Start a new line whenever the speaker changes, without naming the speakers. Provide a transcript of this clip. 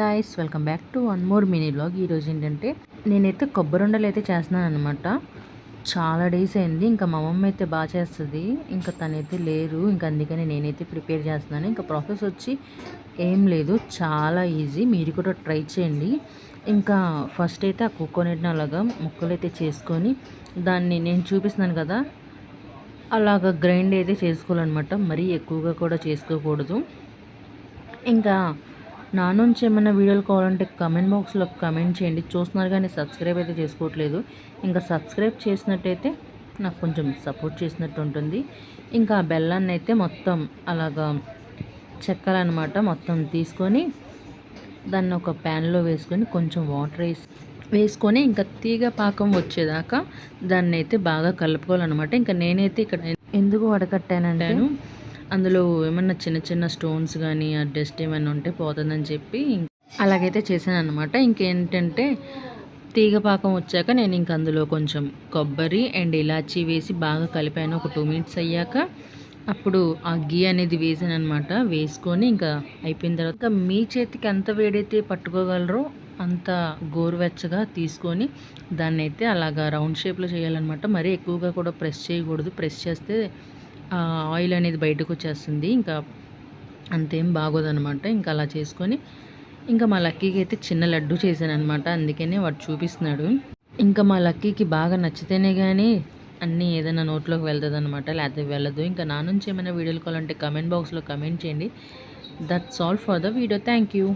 Guys welcome back to one more mini blog ఈరోజు ఏంటంటే నేనైతే కొబ్బరి ఉండలు అయితే చేస్తున్నాను అనమాట చాలా డేస్ అయింది ఇంకా మా మమ్మీ అయితే బాగా చేస్తుంది. ఇంకా తనైతే లేరు ఇంకా అందుకని నేనైతే ప్రిపేర్ చేస్తున్నాను. ఇంకా ప్రాసెస్ వచ్చి ఏం లేదు చాలా ఈజీ. మీరు కూడా ట్రై చేయండి. ఇంకా ఫస్ట్ అయితే ఆ కోకోనట్ని అలాగా ముక్కలు అయితే చేసుకొని దాన్ని నేను చూపిస్తున్నాను కదా అలాగ గ్రైండ్ అయితే చేసుకోవాలన్నమాట. మరీ ఎక్కువగా కూడా చేసుకోకూడదు. ఇంకా నా నుంచి ఏమైనా వీడియోలు కావాలంటే కమెంట్ బాక్స్లో కమెంట్ చేయండి. చూస్తున్నారు కానీ సబ్స్క్రైబ్ అయితే చేసుకోవట్లేదు. ఇంకా సబ్స్క్రైబ్ చేసినట్టయితే నాకు కొంచెం సపోర్ట్ చేసినట్టు ఉంటుంది. ఇంకా ఆ బెల్లాన్ని అయితే మొత్తం అలాగా చెక్కాలన్నమాట మొత్తం తీసుకొని దాన్ని ఒక ప్యాన్లో వేసుకొని కొంచెం వాటర్ వేసి వేసుకొని ఇంకా తీగ పాకం వచ్చేదాకా దాన్ని అయితే బాగా కలుపుకోవాలన్నమాట. ఇంకా నేనైతే ఇక్కడ ఎందుకు వడకట్టానంటాను అందులో ఏమన్నా చిన్న చిన్న స్టోన్స్ కానీ ఆ డస్ట్ ఏమైనా ఉంటే పోతుందని చెప్పి అలాగైతే చేశాను అనమాట ఇంకేంటంటే తీగ పాకం వచ్చాక నేను ఇంక అందులో కొంచెం కొబ్బరి అండ్ ఇలాచీ వేసి బాగా కలిపాను. ఒక టూ మినిట్స్ అయ్యాక అప్పుడు ఆ గీ అనేది వేసాను అనమాట వేసుకొని ఇంకా అయిపోయిన తర్వాత మీ చేతికి ఎంత వేడైతే పట్టుకోగలరో అంత గోరువెచ్చగా తీసుకొని దాన్ని అయితే అలాగా రౌండ్ షేప్లో చేయాలన్నమాట. మరీ ఎక్కువగా కూడా ప్రెస్ చేయకూడదు. ప్రెస్ చేస్తే ఆయిల్ అనేది బయటకు వచ్చేస్తుంది. ఇంకా అంతేం బాగోదనమాట ఇంకా అలా చేసుకొని ఇంకా మా లక్కీకి అయితే చిన్న లడ్డు చేశాను అనమాట అందుకనే వాడు చూపిస్తున్నాడు. ఇంకా మా లక్కీకి బాగా నచ్చితేనే కానీ అన్నీ ఏదైనా నోట్లోకి వెళ్తుంది అనమాట లేకపోతే వెళ్ళదు. ఇంకా నా నుంచి ఏమైనా వీడియోలు కావాలంటే కమెంట్ బాక్స్లో కమెంట్ చేయండి. That's all for the video thank you